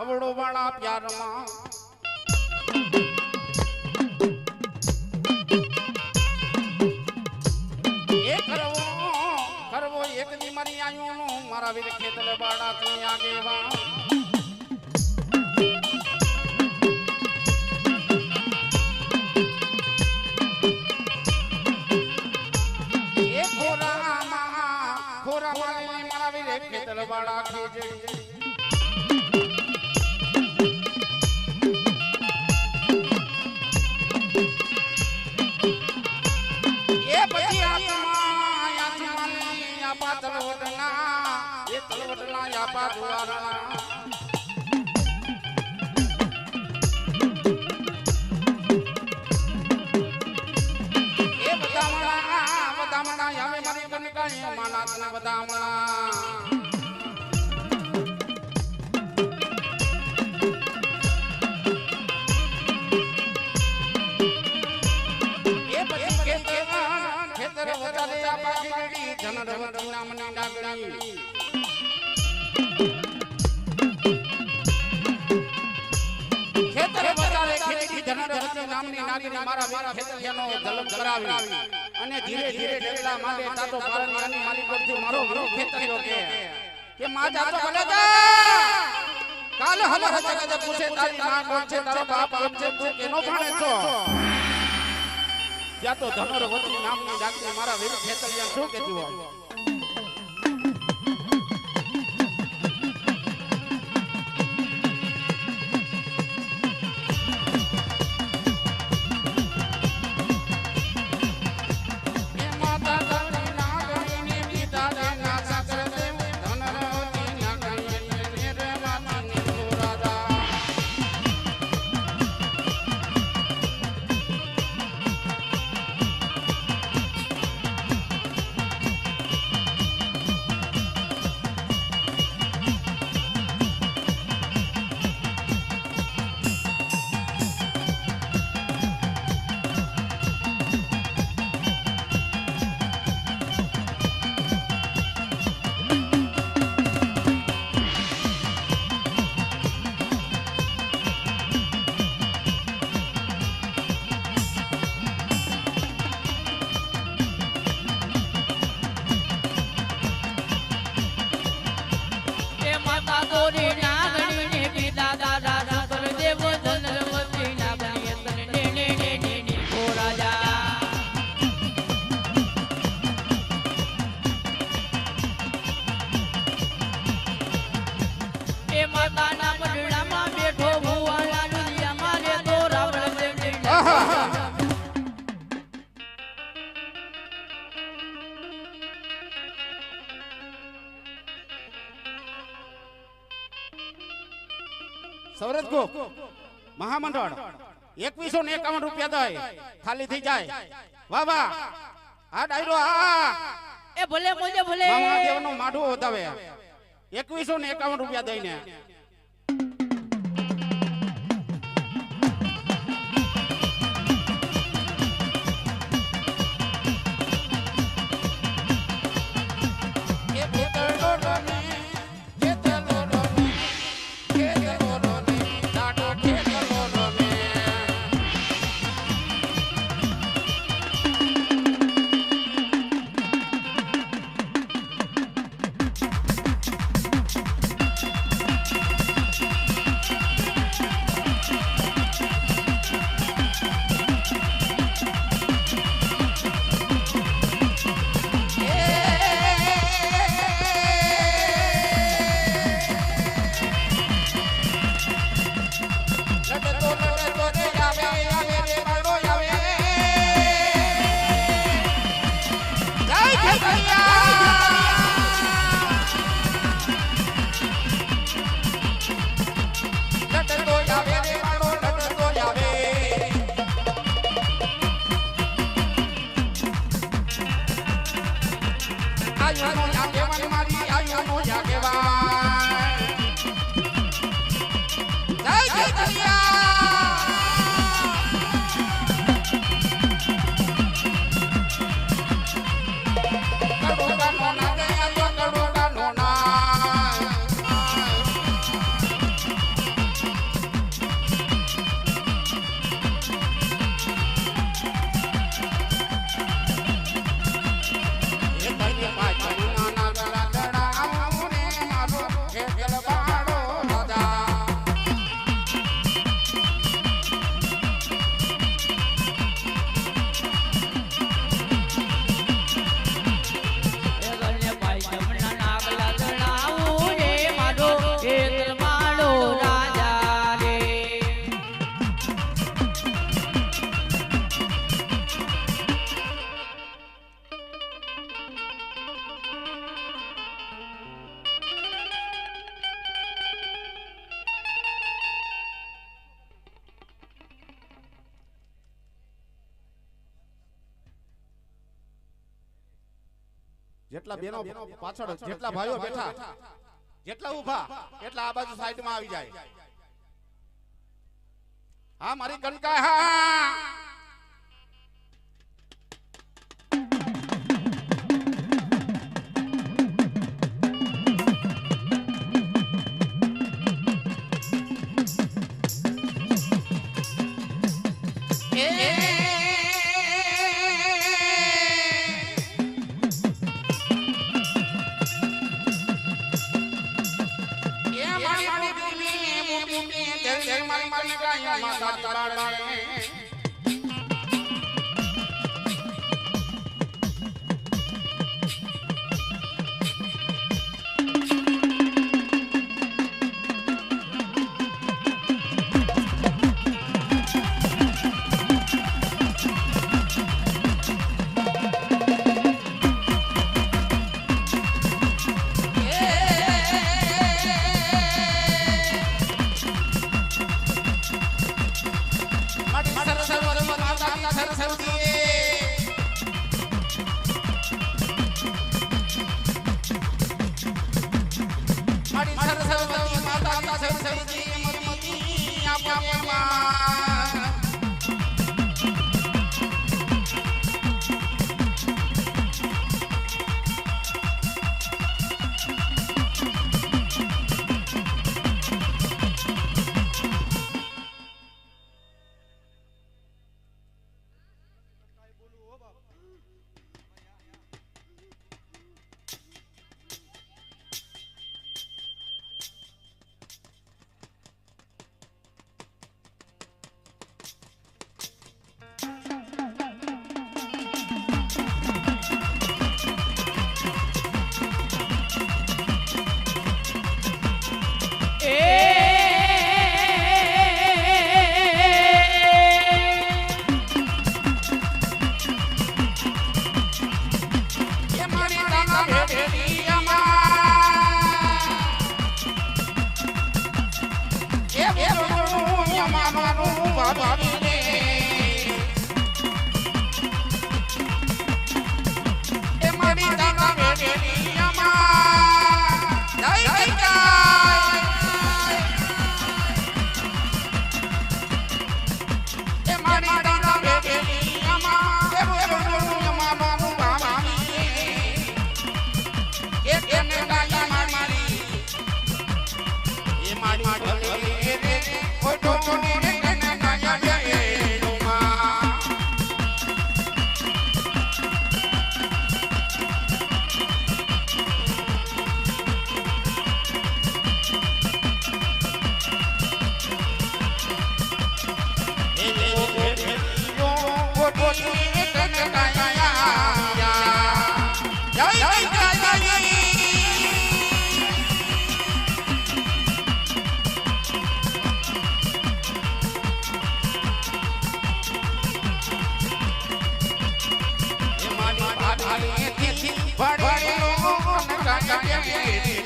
અવળો બાણા પ્યારમાં. એ કરવો કરવો એક દી મારી આયુનું, મારા વીર ખેતલ બાડા તું આગેવા લઈને મારા વીર ખેતલ બાડા ખીજડી આપા તલવટના એ તલવટના આપા દ્વારણા નામની નાગરી મારા મારા ખેતરિયાનો જલમ કરાવી. અને ધીરે ધીરે ડગલા માંડે તાતો આની મારી પરથી મારો મારો કે. કે. માં જાતો ભલે જા. કાલ હલ હલ જગત પૂછે તારી માં કોણ છે તારો બાપ કોણ છે તું કેનો ભાણે છો? ત્યાં તો ધનુર્વતી નામની ડાકરી મારા વીર ખેતરિયા શું કહેતું હોય? સૌરજ ગુપ મહામંડળ એકવીસો ને એકાવન રૂપિયા દઈ ખાલી થઈ જાય. વાહ વાહ. આ ડાયરો આ એ ભલે મોજે ભલે. મામા નું માઢું વધાવે. એકવીસો ને એકાવન રૂપિયા દઈને. જેટલા બેનો પાછળ જેટલા ભાઈઓ બેઠા જેટલા ઊભા એટલા આ બાજુ સાઈડમાં આવી જાય. હા મારી કનકા હા માતા તારા Yeah, yeah, yeah.